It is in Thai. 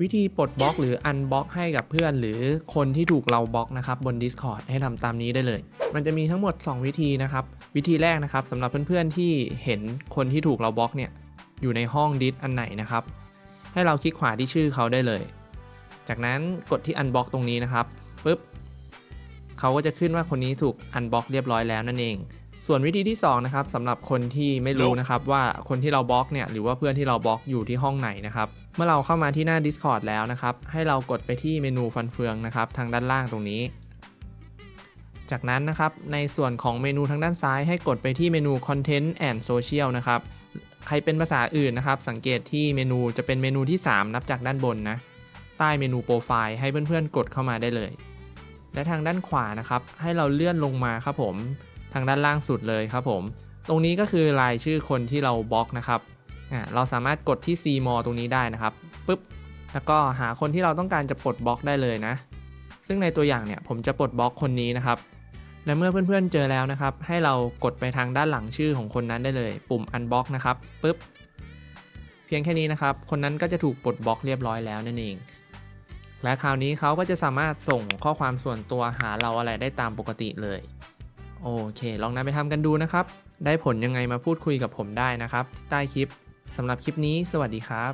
วิธีปลดบล็อกหรืออันบล็อกให้กับเพื่อน หรือคนที่ถูกเราบล็อกนะครับบน Discord ให้ทำตามนี้ได้เลย มันจะมีทั้งหมด 2 วิธีนะครับ วิธีแรกนะครับสำหรับเพื่อนๆที่เห็นคนที่ถูกเราบล็อกเนี่ยอยู่ในห้องดิสอันไหนนะครับ ให้เราคลิกขวาที่ชื่อเขาได้เลย จากนั้นกดที่อันบล็อกตรงนี้นะครับปุ๊บเขาก็จะขึ้นว่าคนนี้ถูกอันบล็อกเรียบร้อยแล้วนั่นเอง ส่วนวิธีที่2นะครับสำหรับคนที่ไม่รู้นะครับว่าคนที่เราบล็อกเนี่ยหรือว่าเพื่อนที่เราบล็อกอยู่ที่ห้องไหนนะครับเมื่อเราเข้ามาที่หน้า Discord แล้วนะครับ ให้เรากดไปที่เมนูฟันเฟืองนะครับ ทางด้านล่างตรงนี้ จากนั้นนะครับในส่วนของเมนูทางด้านซ้าย ให้กดไปที่เมนู Content and Social นะครับใครเป็นภาษาอื่นนะครับ สังเกตที่เมนูจะเป็นเมนูที่ 3 นับจากด้านบนนะใต้เมนูโปรไฟล์ให้เพื่อนๆกดเข้ามาได้เลย และทางด้านขวานะครับ ให้เราเลื่อนลงมาครับผม ทางด้านล่างสุดเลยครับผม ตรงนี้ก็คือรายชื่อคนที่เราบล็อกนะครับอ่าเราสามารถกดที่ C more ตรงนี้ได้นะครับปุ๊บแล้วก็หาคนที่เราต้องการจะปลดบล็อกได้เลยนะ ซึ่งในตัวอย่างเนี่ยผมจะปลดบล็อกคนนี้นะครับ และเมื่อเพื่อนๆเจอแล้วนะครับ ให้เรากดไปทางด้านหลังชื่อของคนนั้นได้เลย ปุ่ม unblock นะครับปุ๊บเพียงแค่นี้นะครับ คนนั้นก็จะถูกปลดบล็อกเรียบร้อยแล้วนั่นเอง และคราวนี้เขาก็จะสามารถส่งข้อความส่วนตัวหาเราอะไรได้ตามปกติเลย โอเค ลองนำไปทำกันดูนะครับ ได้ผลยังไงมาพูดคุยกับผมได้นะครับ ที่ใต้คลิปสำหรับคลิปนี้ สวัสดีครับ